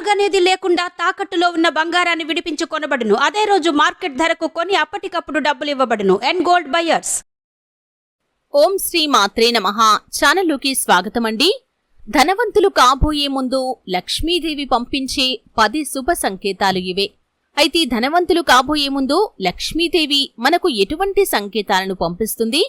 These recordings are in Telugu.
అడుగనేది లేకుండా తాకట్టులో ఉన్న బంగారాన్ని విడిపించి కొనబడును అదే రోజు మార్కెట్ ధరకు కొని అప్పటికప్పుడు డబ్బులు ఇవ్వబడును. అండ్ గోల్డ్ బయర్స్ ఓం శ్రీ మాత్రే నమ. ఛానల్లోకి స్వాగతమండి. ధనవంతులు కాబోయే ముందు లక్ష్మీదేవి పంపించే పది శుభ సంకేతాలు ఇవే. అయితే ధనవంతులు కాబోయే ముందు లక్ష్మీదేవి మనకు ఎటువంటి సంకేతాలను పంపిస్తుంది?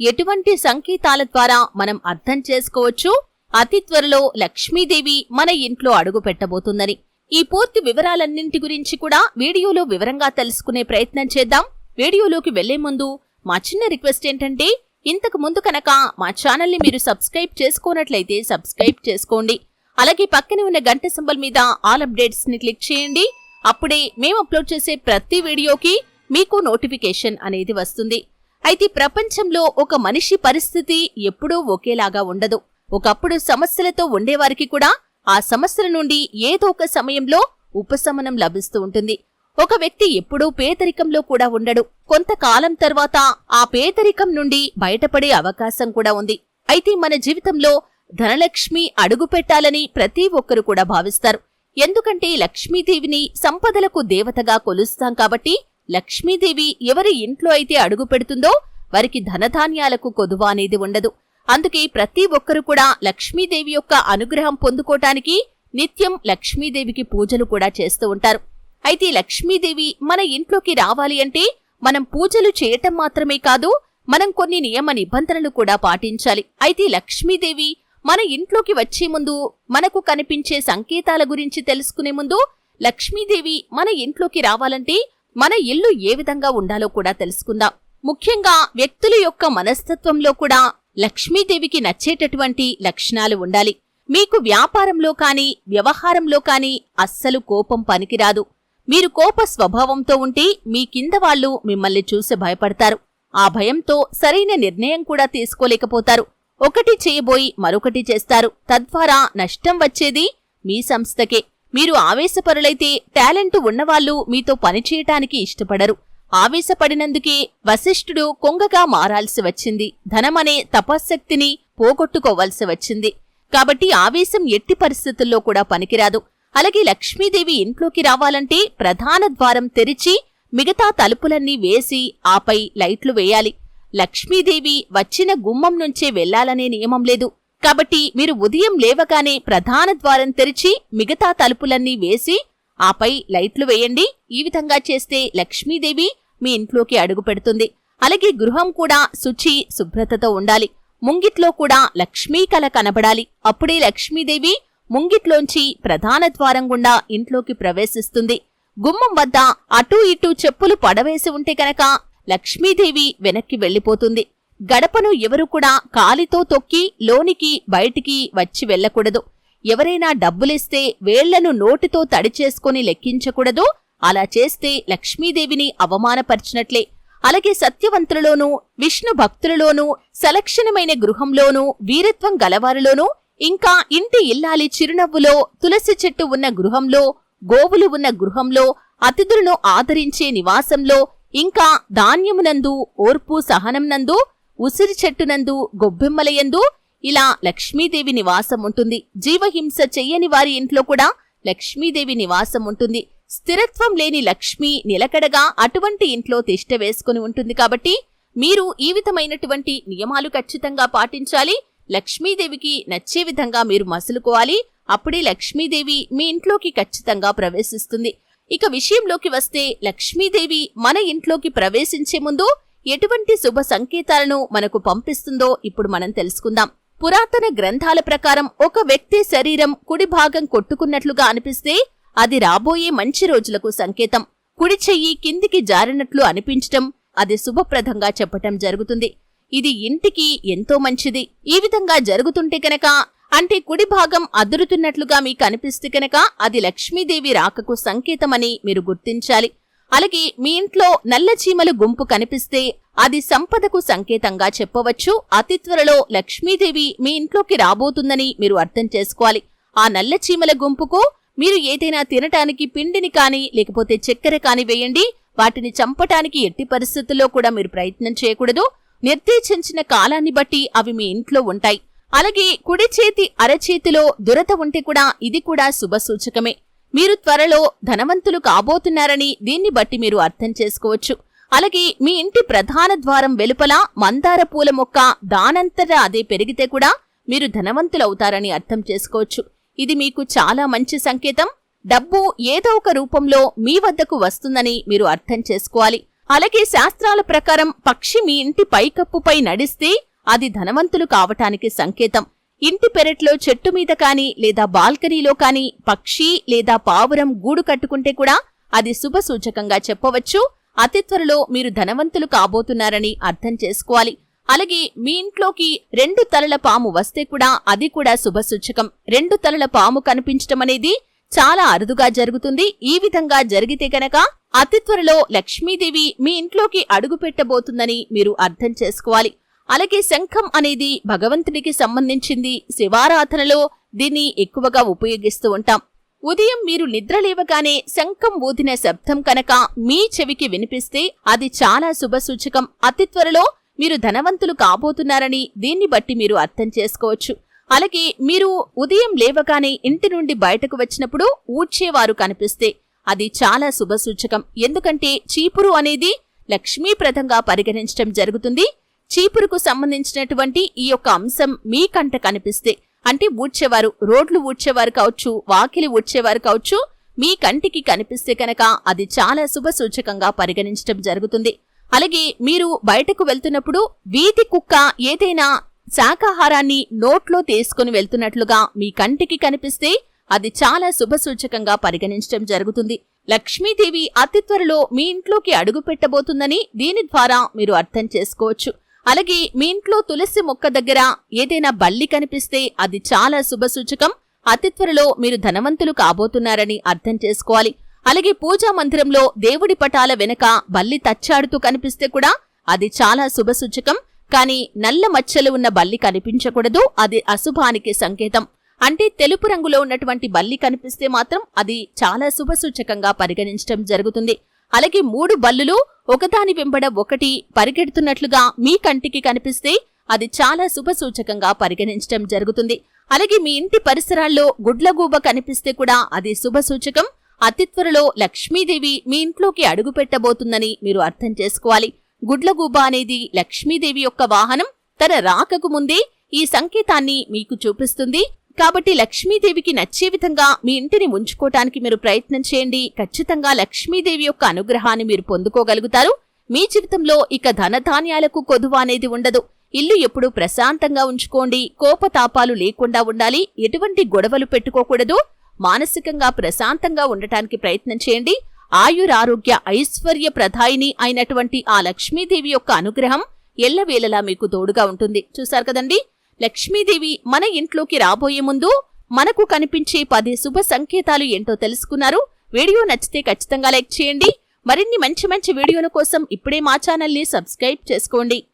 ఎటువంటి సంకేతాల ద్వారా మనం అర్థం చేసుకోవచ్చు? అతి త్వరలో లక్ష్మీదేవి మన ఇంట్లో అడుగు పెట్టబోతుందని. ఈ పూర్తి వివరాలన్నింటి గురించి కూడా వీడియోలో వివరంగా తెలుసుకునే ప్రయత్నం చేద్దాం. వీడియోలోకి వెళ్ళే ముందు మా చిన్న రిక్వెస్ట్ ఏంటంటే ఇంతకు ముందు కనుక మా ఛానల్ని మీరు సబ్స్క్రైబ్ చేసుకోనట్లయితే సబ్స్క్రైబ్ చేసుకోండి. అలాగే పక్కనే ఉన్న గంట సింబల్ మీద ఆల్ అప్డేట్స్ని క్లిక్ చేయండి. అప్పుడే మేము అప్లోడ్ చేసే ప్రతి వీడియోకి మీకు నోటిఫికేషన్ అనేది వస్తుంది. అయితే ప్రపంచంలో ఒక మనిషి పరిస్థితి ఎప్పుడూ ఒకేలాగా ఉండదు. ఒకప్పుడు సమస్యలతో ఉండేవారికి కూడా ఆ సమస్యల నుండి ఏదో ఒక సమయంలో ఉపశమనం లభిస్తూ ఉంటుంది. ఒక వ్యక్తి ఎప్పుడూ పేదరికంలో కూడా ఉండడు. కొంతకాలం తర్వాత ఆ పేదరికం నుండి బయటపడే అవకాశం కూడా ఉంది. అయితే మన జీవితంలో ధనలక్ష్మి అడుగు పెట్టాలని ప్రతి ఒక్కరు కూడా భావిస్తారు. ఎందుకంటే లక్ష్మీదేవిని సంపదలకు దేవతగా కొలుస్తాం కాబట్టి లక్ష్మీదేవి ఎవరి ఇంట్లో అయితే అడుగు పెడుతుందో వారికి ధనధాన్యాలకు కొదువ అనేది ఉండదు. అందుకే ప్రతి ఒక్కరు కూడా లక్ష్మీదేవి యొక్క అనుగ్రహం పొందుకోటానికి నిత్యం లక్ష్మీదేవికి పూజలు కూడా చేస్తూ ఉంటారు. అయితే లక్ష్మీదేవి మన ఇంట్లోకి రావాలి అంటే మనం పూజలు చేయటం మాత్రమే కాదు మనం కొన్ని నియమ నిబంధనలు కూడా పాటించాలి. అయితే లక్ష్మీదేవి మన ఇంట్లోకి వచ్చే ముందు మనకు కనిపించే సంకేతాల గురించి తెలుసుకునే ముందు లక్ష్మీదేవి మన ఇంట్లోకి రావాలంటే మన ఇల్లు ఏ విధంగా ఉండాలో కూడా తెలుసుకుందాం. ముఖ్యంగా వ్యక్తుల యొక్క మనస్తత్వంలో కూడా లక్ష్మీదేవికి నచ్చేటటువంటి లక్షణాలు ఉండాలి. మీకు వ్యాపారంలో కానీ వ్యవహారంలో కానీ అస్సలు కోపం పనికిరాదు. మీరు కోప స్వభావంతో ఉంటే మీ కింద వాళ్ళు మిమ్మల్ని చూసి భయపడతారు. ఆ భయంతో సరైన నిర్ణయం కూడా తీసుకోలేకపోతారు. ఒకటి చేయబోయి మరొకటి చేస్తారు. తద్వారా నష్టం వచ్చేది మీ సంస్థకే. మీరు ఆవేశపరులైతే టాలెంట్ ఉన్నవాళ్ళు మీతో పనిచేయటానికి ఇష్టపడరు. ఆవేశపడినందుకే వశిష్ఠుడు కొంగగా మారాల్సి వచ్చింది. ధనమనే తపశ్శక్తిని పోగొట్టుకోవాల్సి వచ్చింది. కాబట్టి ఆవేశం ఎట్టి పరిస్థితుల్లో కూడా పనికిరాదు. అలాగే లక్ష్మీదేవి ఇంట్లోకి రావాలంటే ప్రధాన ద్వారం తెరిచి మిగతా తలుపులన్నీ వేసి ఆపై లైట్లు వేయాలి. లక్ష్మీదేవి వచ్చిన గుమ్మం నుంచే వెళ్ళాలనే నియమం లేదు. కాబట్టి మీరు ఉదయం లేవగానే ప్రధాన ద్వారం తెరిచి మిగతా తలుపులన్నీ వేసి ఆపై లైట్లు వేయండి. ఈ విధంగా చేస్తే లక్ష్మీదేవి మీ ఇంట్లోకి అడుగు పెడుతుంది. అలాగే గృహం కూడా శుచి శుభ్రతతో ఉండాలి. ముంగిట్లో కూడా లక్ష్మీ కల కనబడాలి. అప్పుడే లక్ష్మీదేవి ముంగిట్లోంచి ప్రధాన ద్వారం గుండా ఇంట్లోకి ప్రవేశిస్తుంది. గుమ్మం వద్ద అటూ ఇటూ చెప్పులు పడవేసి ఉంటే కనుక లక్ష్మీదేవి వెనక్కి వెళ్ళిపోతుంది గడపను ఎవరు కూడా కాలితో తొక్కి లోనికి బయటికి వచ్చి వెళ్ళకూడదు ఎవరైనా డబ్బులిస్తే వేళ్ళను నోటితో తడిచేసుకుని లెక్కించకూడదు. అలా చేస్తే లక్ష్మీదేవిని అవమానపరిచినట్లే. అలాగే సత్యవంతులలోనూ విష్ణు భక్తులలోనూ సలక్షణమైన గృహంలోనూ వీరత్వం గలవారిలోనూ ఇంకా ఇంటి ఇల్లాలి చిరునవ్వులో తులసి చెట్టు ఉన్న గృహంలో గోవులు ఉన్న గృహంలో అతిథులను ఆదరించే నివాసంలో ఇంకా ధాన్యమునందు ఓర్పు సహనంనందు ఉసిరి చెట్టునందు గొబ్బెమ్మలయందు ఇలా లక్ష్మీదేవి నివాసం ఉంటుంది జీవహింస చెయ్యని వారి ఇంట్లో కూడా లక్ష్మీదేవి నివాసం ఉంటుంది స్థిరత్వం లేని లక్ష్మి నిలకడగా అటువంటి ఇంట్లో తిష్ట వేసుకుని ఉంటుంది కాబట్టి మీరు ఈ విధమైనటువంటి నియమాలు ఖచ్చితంగా పాటించాలి. లక్ష్మీదేవికి నచ్చే విధంగా మీరు మసులుకోవాలి. అప్పుడే లక్ష్మీదేవి మీ ఇంట్లోకి ఖచ్చితంగా ప్రవేశిస్తుంది. ఇక విషయంలోకి వస్తే లక్ష్మీదేవి మన ఇంట్లోకి ప్రవేశించే ముందు ఎటువంటి శుభ సంకేతాలను మనకు పంపిస్తుందో ఇప్పుడు మనం తెలుసుకుందాం. పురాతన గ్రంథాల ప్రకారం ఒక వ్యక్తి శరీరం కుడి భాగం కొట్టుకున్నట్లుగా అనిపిస్తే అది రాబోయే మంచి రోజులకు సంకేతం. కుడి చెయ్యి కిందికి జారినట్లు అనిపించటం అది శుభప్రదంగా చెప్పటం జరుగుతుంది. ఇది ఇంటికి ఎంతో మంచిది. ఈ విధంగా జరుగుతుంటే కనుక అంటే కుడి భాగం అదురుతున్నట్లుగా మీకు అనిపిస్తే కనుక అది లక్ష్మీదేవి రాకకు సంకేతమని మీరు గుర్తించాలి. అలాగే మీ ఇంట్లో నల్ల చీమల గుంపు కనిపిస్తే అది సంపదకు సంకేతంగా చెప్పవచ్చు. అతి త్వరలో లక్ష్మీదేవి మీ ఇంట్లోకి రాబోతుందని మీరు అర్థం చేసుకోవాలి. ఆ నల్ల చీమల గుంపుకు మీరు ఏదైనా తినటానికి పిండిని కానీ లేకపోతే చక్కెర కాని వేయండి. వాటిని చంపటానికి ఎట్టి పరిస్థితుల్లో కూడా మీరు ప్రయత్నం చేయకూడదు. నిర్దేశించిన కాలాన్ని బట్టి అవి మీ ఇంట్లో ఉంటాయి. అలాగే కుడి చేతి అరచేతిలో దురత ఉంటే కూడా ఇది కూడా శుభ సూచకమే. మీరు త్వరలో ధనవంతులు కాబోతున్నారని దీన్ని బట్టి మీరు అర్థం చేసుకోవచ్చు. అలాగే మీ ఇంటి ప్రధాన ద్వారం వెలుపల మందార పూల మొక్క దానంతటా అదే పెరిగితే కూడా మీరు ధనవంతులవుతారని అర్థం చేసుకోవచ్చు. ఇది మీకు చాలా మంచి సంకేతం. డబ్బు ఏదో ఒక రూపంలో మీ వద్దకు వస్తుందని మీరు అర్థం చేసుకోవాలి. అలాగే శాస్త్రాల ప్రకారం పక్షి మీ ఇంటి పైకప్పుపై నడిస్తే అది ధనవంతులు కావటానికి సంకేతం. ఇంటి పెరట్లో చెట్టు మీద కానీ లేదా బాల్కనీలో కానీ పక్షి లేదా పావురం గూడు కట్టుకుంటే కూడా అది శుభ సూచకంగా చెప్పవచ్చు. అతి త్వరలో మీరు ధనవంతులు కాబోతున్నారని అర్థం చేసుకోవాలి. అలాగే మీ ఇంట్లోకి రెండు తలల పాము వస్తే కూడా అది కూడా శుభసూచకం. రెండు తలల పాము కనిపించటం అనేది చాలా అరుదుగా జరుగుతుంది. ఈ విధంగా జరిగితే గనక అతి త్వరలో లక్ష్మీదేవి మీ ఇంట్లోకి అడుగు పెట్టబోతుందని మీరు అర్థం చేసుకోవాలి. అలాగే శంఖం అనేది భగవంతుడికి సంబంధించింది. శివారాధనలో దీన్ని ఎక్కువగా ఉపయోగిస్తూ ఉంటాం. ఉదయం మీరు నిద్రలేవగానే శంఖం ఊదిన శబ్దం కనుక మీ చెవికి వినిపిస్తే అది చాలా శుభసూచకం. అతి త్వరలో మీరు ధనవంతులు కాబోతున్నారని దీన్ని బట్టి మీరు అర్థం చేసుకోవచ్చు. అలాగే మీరు ఉదయం లేవగానే ఇంటి నుండి బయటకు వచ్చినప్పుడు ఊడ్చేవారు కనిపిస్తే అది చాలా శుభసూచకం. ఎందుకంటే చీపురు అనేది లక్ష్మీప్రదంగా పరిగణించడం జరుగుతుంది. చీపురుకు సంబంధించినటువంటి ఈ యొక్క అంశం మీ కంట కనిపిస్తే అంటే ఊడ్చేవారు రోడ్లు ఊడ్చేవారు కావచ్చు వాకిలి ఊడ్చేవారు కావచ్చు మీ కంటికి కనిపిస్తే కనుక అది చాలా శుభ సూచకంగా పరిగణించడం జరుగుతుంది. అలాగే మీరు బయటకు వెళ్తున్నప్పుడు వీధి కుక్క ఏదైనా శాకాహారాన్ని నోట్లో తీసుకుని వెళ్తున్నట్లుగా మీ కంటికి కనిపిస్తే అది చాలా శుభ సూచకంగా పరిగణించడం జరుగుతుంది. లక్ష్మీదేవి అతి త్వరలో మీ ఇంట్లోకి అడుగు పెట్టబోతుందని దీని ద్వారా మీరు అర్థం చేసుకోవచ్చు. అలాగే మీ ఇంట్లో తులసి మొక్క దగ్గర ఏదైనా బల్లి కనిపిస్తే అది చాలా శుభసూచకం. అతి త్వరలో మీరు ధనవంతులు కాబోతున్నారని అర్థం చేసుకోవాలి. అలాగే పూజా మందిరంలో దేవుడి పటాల వెనక బల్లి తచ్చాడుతూ కనిపిస్తే కూడా అది చాలా శుభసూచకం. కానీ నల్ల మచ్చలు ఉన్న బల్లి కనిపించకూడదు. అది అశుభానికి సంకేతం. అంటే తెలుపు రంగులో ఉన్నటువంటి బల్లి కనిపిస్తే మాత్రం అది చాలా శుభసూచకంగా పరిగణించడం జరుగుతుంది. అలాగే మూడు బల్లులు ఒకదాని వెంబడ ఒకటి పరిగెడుతున్నట్లుగా మీ కంటికి కనిపిస్తే అది చాలా శుభసూచకంగా పరిగణించడం జరుగుతుంది. అలాగే మీ ఇంటి పరిసరాల్లో గుడ్లగూబ కనిపిస్తే కూడా అది శుభసూచకం. అతి త్వరలో లక్ష్మీదేవి మీ ఇంట్లోకి అడుగు పెట్టబోతుందని మీరు అర్థం చేసుకోవాలి. గుడ్లగూబ అనేది లక్ష్మీదేవి యొక్క వాహనం. తన రాకకు ముందే ఈ సంకేతాన్ని మీకు చూపిస్తుంది. కాబట్టి లక్ష్మీదేవికి నచ్చే విధంగా మీ ఇంటిని ఉంచుకోవటానికి మీరు ప్రయత్నం చేయండి. ఖచ్చితంగా లక్ష్మీదేవి యొక్క అనుగ్రహాన్ని మీరు పొందుకోగలుగుతారు. మీ జీవితంలో ఇక ధనధాన్యాలకు కొదువ అనేది ఉండదు. ఇల్లు ఎప్పుడూ ప్రశాంతంగా ఉంచుకోండి. కోపతాపాలు లేకుండా ఉండాలి. ఎటువంటి గొడవలు పెట్టుకోకూడదు. మానసికంగా ప్రశాంతంగా ఉండటానికి ప్రయత్నం చేయండి. ఆయురారోగ్య ఐశ్వర్య ప్రధాయిని అయినటువంటి ఆ లక్ష్మీదేవి యొక్క అనుగ్రహం ఎల్లవేళలా మీకు తోడుగా ఉంటుంది. చూశారు కదండి? లక్ష్మీదేవి మన ఇంట్లోకి రాబోయే ముందు మనకు కనిపించే పది శుభ సంకేతాలు ఏంటో తెలుసుకున్నారు. వీడియో నచ్చితే ఖచ్చితంగా లైక్ చేయండి. మరిన్ని మంచి మంచి వీడియోల కోసం ఇప్పుడే మా ఛానల్ని సబ్స్క్రైబ్ చేసుకోండి.